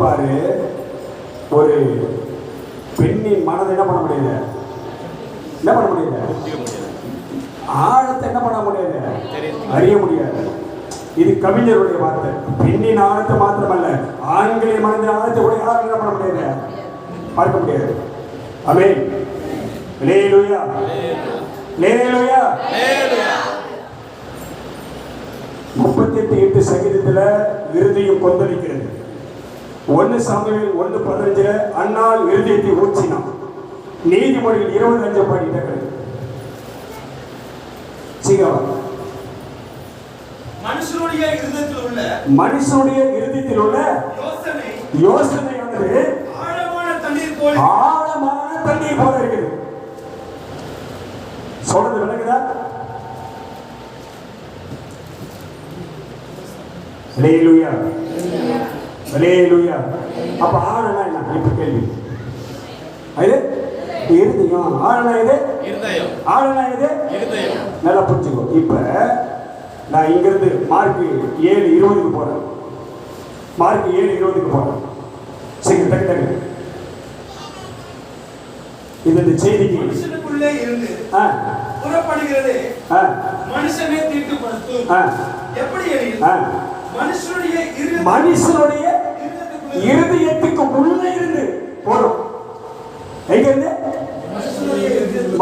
பாரு ஒரு பெண்ணின் மனதை என்ன பண்ண முடியல? என்ன பண்ண முடியல? ஆழத்தை என்ன பண்ண முடியாது அறிய முடியாது. இது கவிஞருடைய வார்த்தை. பெண்ணின் ஆழத்தை மாத்திரமல்ல ஆண்களின் மனதின் ஆழத்தை கூட யாரும் என்ன பண்ண முடியாது பார்க்க முடியாது. அமே லேலுயா லேலுயா முப்பத்தி எட்டு எட்டு சங்கீதத்துல கொந்தளிக்கிறது. ஒன்னு சாமுவேல் ஒன்னு பதினஞ்சுல அண்ணால் இருதயத்தை ஊற்றினான். நீதிமொழியில் இருபது அஞ்சு பாடிட்ட கிடக்கு. சீக்கிரம் மனுஷனுடைய இருதயத்தில் உள்ள மனுஷனுடைய இருதயத்தில் உள்ள யோசனை. யோசனையானது ஆழமான தண்ணீர் போல் ஆழமான தண்ணீர் போல இருக்குது. சொல்றது விளங்குதா லேலுயா லேலுயா அப்ப ஆழனா என்ன? இப்ப கேள்வி. இது? இருதயம். ஆழனா இது? இருதயம். ஆழனா இது? இருதயம். நல்லா புரிஞ்சுக்கோ. இப்ப நான் இங்கிருந்து மார்க் ஏழு இருபதுக்கு போறேன். மார்க் ஏழு இருபதுக்கு போறேன். சரி டக்கு டக்கு இது இந்த செய்திக்கு. மனுஷனுக்குள்ளே இருந்து புறப்படுகிறதே மனுஷனை தீட்டுப்படுத்தும். எப்படி மனுஷனுடைய மனுஷனுடைய இருதயத்துக்கு உள்ளே இருந்து போறோம். எங்க இருந்து?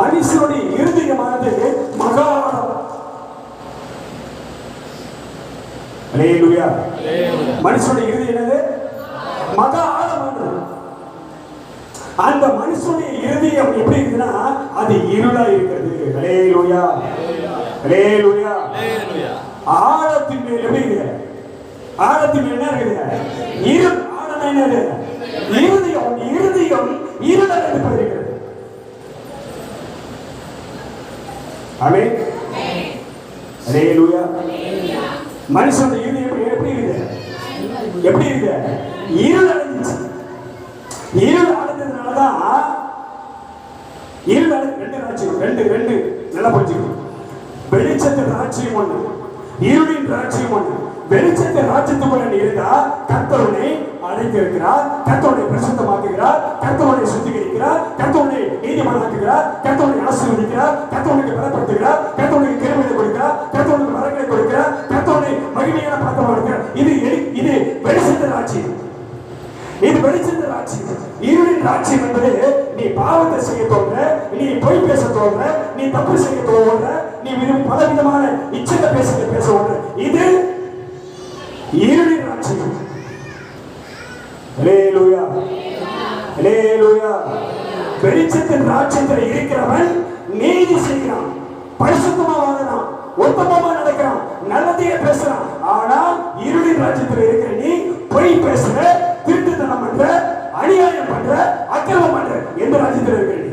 மனுஷனுடைய இருதயமானது மகாணம் மனுஷனுடைய இருதயம் என்னது? மகா ஆழமானது. அந்த மனுஷனுடைய இருதயம் எப்படி இருக்குதுன்னா அது இருளா இருக்கிறது. அல்லேலூயா அல்லேலூயா ஆழத்தின் மேல் எப்படி இருக்குது? ஆழத்தின் மேல் என்ன இருக்குது? இரு ஆழம் என்னது இருதயம் இருதயம் இருளா இருக்கிறது ஆமென். அல்லேலூயா மனுஷன் இருதயம் எப்படி இருக்குது? எப்படி இருக்குது? இருள் அடைஞ்சிச்சு. இருள் அடைஞ்சதுனாலதான் இருள் அடை ரெண்டு ராஜ்யம் ரெண்டு ரெண்டு. நல்லா புரிஞ்சுக்கணும். வெளிச்சத்தின் ராஜ்யம் ஒன்று இருளின் ராஜ்யம் ஒன்று வெளிச்சத்தின் ராஜ்யத்துக்குள்ள நீ இருந்தா கர்த்தருனை அழைத்திருக்கிறார் கத்தோடைய பிரசுத்தமாக்குகிறார். கத்தோடைய சுத்திகரிக்கிறார். கத்தோடைய நீதிமன்றாக்குகிறார் கத்தோடைய ஆசீர்வதிக்கிறார் கர்த்தருனுக்கு பலப்படுத்துகிறார். கர்த்தருனுக்கு கிருமையை கொடுக்கிறார். கர்த்தருனுக்கு மரங்களை கொடுக்கிறார். கத்தோடைய மகிமையான பாத்திரமா இருக்கிறார். இது இது வெளிச்சந்த ராட்சி. இது வெளிச்சந்த ராட்சி. இருளின் ராட்சியம் என்பது நீ பாவத்தை செய்ய தோன்ற நீ பொய் பேச தோன்ற நீ தப்பு செய்ய தோன்ற நீ விரும்பும் பல விதமான இச்சத்தை பேச பேச ஒன்று இது இருளின் வெளிச்சத்தின் ராட்சியத்தில் இருக்கிறவன் நீதி செய்கிறான். பரிசுத்தமா வாழறான் உத்தமமா நடக்கிறான். நல்லதையே பேசுறான். ஆனா இருளின் ராஜ்யத்தில் இருக்கிற நீ பொய் பேசுற திருட்டுத்தனம் பண்ற அநியாயம் பண்ற அக்கிரமம் பண்ற. எந்த ராஜ்யத்தில் இருக்கிற நீ?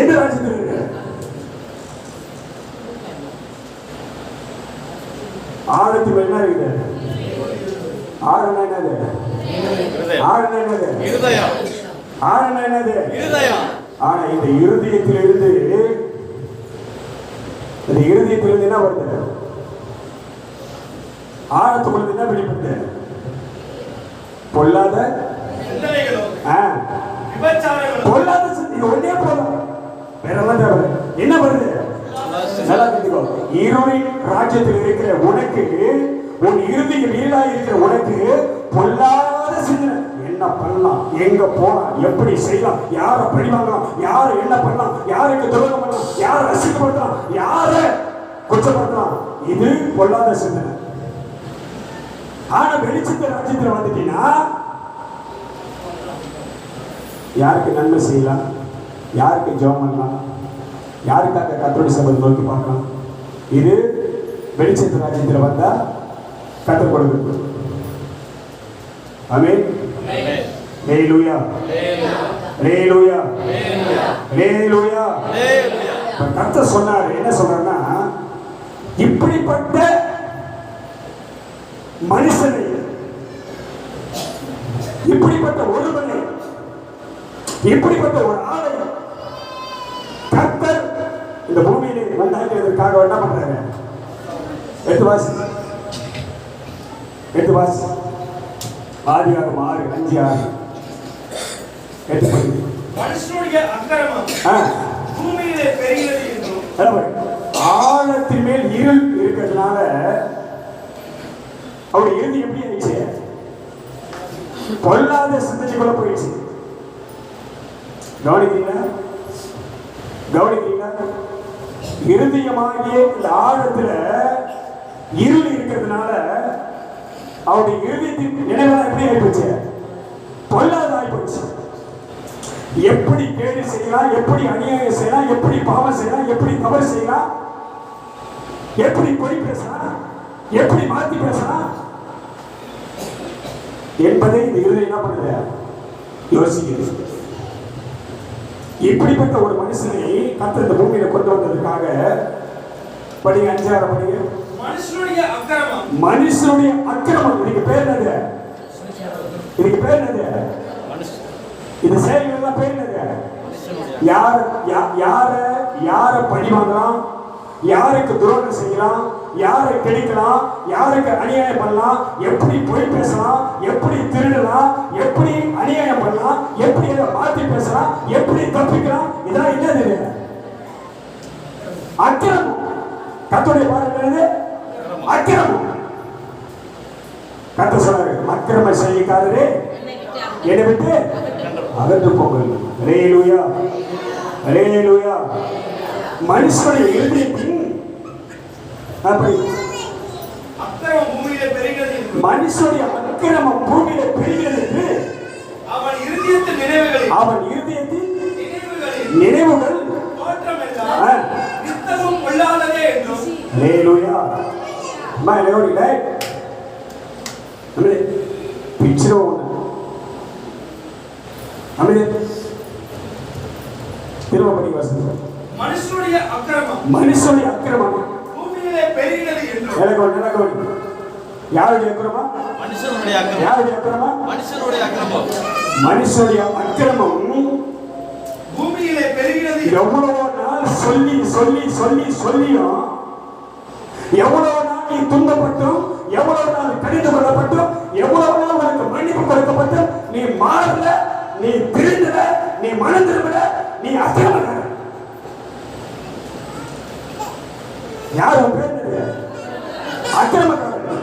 எந்த ராஜ்யத்தில் இருக்கிற ஆழத்தில் என்ன இருக்குது ஆழம் என்னது ஆழம் என்னது? இருதயம். ஆழம் என்னது? இருதயம். ஆனா இந்த இருதயத்திலிருந்து இந்த இருதயத்திலிருந்து என்ன வருது? ஆழத்துக்குள்ள என்ன வெளிப்படுது? பொல்லாத பொல்லாத சிந்தை இது ஒன்னே போதும் வேற எல்லாம் தேவை என்ன வருது? நல்லா இருளின் ராஜ்யத்தில் இருக்கிற உனக்கு உன் இறுதியில் இருளா இருக்கிற உனக்கு பொல்லாத சிந்தனை. என்ன பண்ணலாம்? எங்க போலாம்? எப்படி செய்யலாம்? யாரை பழி வாங்கலாம்? யாரை என்ன பண்ணலாம்? யாருக்கு துரோகம் பண்ணலாம்? யாரை அசிங்கப்படுத்தலாம் யாரை குற்றப்படுத்தலாம்? இது பொல்லாத சிந்தனை. ஆனா வெளிச்சத்தை ராஜ்யத்தில் வந்துட்டீங்கன்னா யாருக்கு நன்மை செய்யலாம்? யாருக்கு ஜோம் பண்ணலாம்? யாருக்காக கத்தோடி சபை நோக்கி பார்க்கலாம்? இது வெளிச்சத்து ராஜ்யத்தில் வந்தா கத்தர் கொடுக்குறது ஹalleluya. ஹalleluya. ஹalleluya. கர்த்தர் சொன்னார் என்ன சொல்றாருன்னா இப்படிப்பட்ட மனுஷனை இப்படிப்பட்ட ஒருவனை இப்படிப்பட்ட ஒரு ஆளை கர்த்தர் இந்த பூமியிலே உண்டாக்குவதற்காக என்ன பண்றாங்க வாசி. எடுத்து வாசி ஆதியாகம் ஆறு அஞ்சு ஆறு. எட்டு படி மனுஷனுடைய அக்கிரமம் பூமியிலே அதாவது, ஆழத்தின் மேல் இருள் இருக்கிறதுனால அவருடைய இறுதி எப்படி ஆயிடுச்சு பொல்லாத சிந்தனைக்குள்ள போயிடுச்சு. கவனிக்கிறீங்களா? கவனிக்கிறீங்களா? இருதயமாகிய இந்த ஆழத்துல இருள் இருக்கிறதுனால அவருடைய இருதயத்தின் நினைவெல்லாம் எப்படி ஆகிப்போச்சு பொல்லாத ஆகிப்போச்சு எப்படி கேடு செய்யலாம் எப்படி அநியாயம் செய்யலாம் எப்படி பாவம் செய்யலாம் எப்படி தவறு செய்யலாம் எப்படி பொய் பேசலாம் எப்படி மாத்தி பேசலாம் என்பதை இந்த இருதயம் என்ன பண்ணுது? யோசிக்கிறது இப்படிப்பட்ட ஒரு மனுஷனை கத்த இந்த பூமியில கொண்டு வந்ததுக்காக படிங்க அஞ்சாறு படிங்க மனுஷனுடைய அக்கிரமம். மனுஷனுடைய அக்கிரமம். இதுக்கு பேர் என்னது? இதுக்கு பேர் என்னது? இந்த செயல்கள்லாம் பேர் என்னது? யார் யா- யார யார பழி வாங்கலாம்? யாருக்கு துரோகம் செய்யலாம்? யாரை கிடைக்கலாம்? யாருக்கு அநியாயம் பண்ணலாம்? எப்படி பொய் பேசலாம்? எப்படி திருடலாம்? எப்படி அநியாயம் பண்ணலாம்? எப்படி அதை மாத்தி பேசலாம்? எப்படி தப்பிக்கலாம்? இதெல்லாம் என்னது? அக்கிரமம். கத்துடைய பாருங்க கத்த சொல்றாரு செய்யக்காரரே என்னை விட்டு அகன்று போங்கள். அலேலூயா அலேலூயா மனுஷனுடைய இருதயத்தின் அப்படி அக்கிரமம் பூமியிலே பெருகிறது என்றும் மனுஷனுடைய அக்கிரமம் பூமியில பெருகிறது அவன் இருதயத்தின் நினைவுகளில் அவன் இருதயத்தின் நினைவுகள் நித்தமும் கொள்ளாததே என்றும் அலேலூயா அம்மா வாசிங்க. மனுஷனுடைய அக்கிரமம். மனுஷனுடைய அக்கிரமம். பூமியிலே எனக்கு ஒரு நிலக்கு ஒரு யாருடைய அக்கிரமா மனுஷனுடைய அக்கிரமம். யாருடைய அக்கிரமா மனுஷனுடைய அக்கிரமம். மனுஷனுடைய அக்கிரமம். பூமியிலே என்றும் எவ்வளவோ நாள் சொல்லி சொல்லி சொல்லி சொல்லியும் எவ்வளவு நாள் நீ துன்பப்பட்டும் எவ்வளவு நாள் கடிந்து கொள்ளப்பட்டோம் எவ்வளவு நாள் உனக்கு மன்னிப்பு கொடுக்கப்பட்டோம் நீ மாறல நீ திருந்தல நீ மனம் திரும்பல நீ அக்கிரமக்காரன் யார் அக்கிரமக்காரர்கள்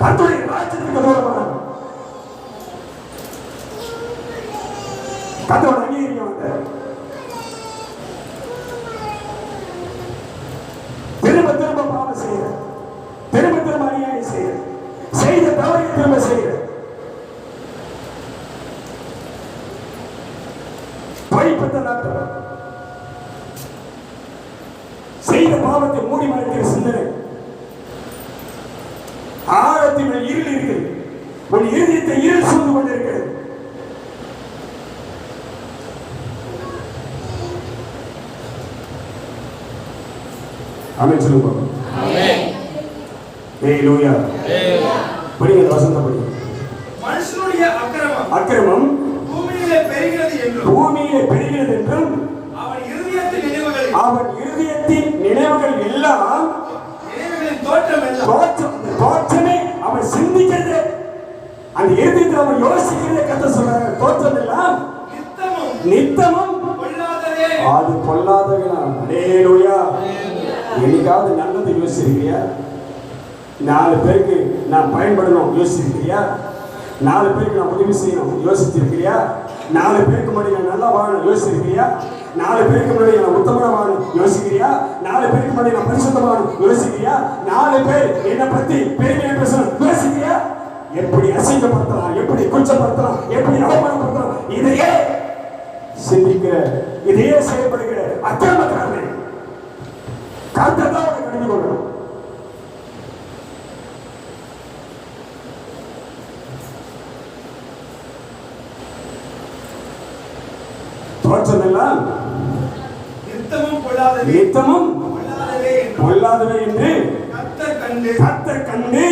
பேர் ராஜ்யத்துக்கு தூரமான கத்தோட அங்கீகரிக்க வந்த திரும்ப திரும்ப பாவம் செய்யற திரும்ப திரும்ப அநியாயம் செய்யற செய்த தவறை திரும்ப நாட்டம் செய்த பாவத்தை மூடி மறைக்கிற சிந்தனை. ஆழத்தின் மேல் இருள் இருக்கிறது உன் இருதயத்தை இருள் சூழ்ந்து கொண்டிருக்கிறது. ஆமென் சொல்லுங்க. ஏய் லூயா படிங்க வசந்த படிங்க மனுஷனுடைய அக்கிரமம் அக்கிரமம் பூமியிலே பெருகிறது என்றும் பூமியிலே பெருகிறது என்றும் அவன் இருதயத்தின் நினைவுகளில் அவன் இருதயத்தின் நினைவுகள் எல்லாம் நினைவுகளின் தோற்றம் எல்லாம் தோற்றம் தோற்றமே அவன் சிந்திக்கிறது. அந்த இருதயத்தில் அவன் யோசிக்கிறதை கத்த சொல்றாங்க தோற்றம் எல்லாம் நித்தமும் நித்தமும் கொள்ளாததே அது பொல்லாதவனா அடேலூயா என்னைக்காவது நல்லது யோசிச்சிருக்கியா நாலு பேருக்கு நான் பயன்படணும் யோசிச்சிருக்கிறியா? நாலு பேருக்கு நான் உதவி செய்யணும் யோசிச்சிருக்கிறியா? நாலு பேருக்கு முன்னாடி நான் நல்லா வாழணும் யோசிச்சிருக்கிறியா? நாலு பேருக்கு முன்னாடி நான் உத்தமனா வாழணும் யோசிக்கிறியா? நாலு பேருக்கு முன்னாடி நான் பரிசுத்தமா யோசிக்கிறியா? நாலு பேர் என்னை பத்தி பெருமையை பேசணும் யோசிக்கிறியா? எப்படி அசிங்கப்படுத்தலாம்? எப்படி குச்சப்படுத்தலாம் எப்படி அவமானப்படுத்தலாம்? இதையே சிந்திக்கிற இதையே செயல்படுகிற அக்கிரமக்காரனை கர்த்தர் தான் கடிந்து கொள்ளணும் நித்தமும் கொள்ளாததே நித்தமும் பொல்லாதவை என்று கர்த்தர் கண்டு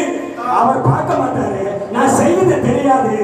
அவர் பார்க்க மாட்டாரு. நான் செய்யறது தெரியாது.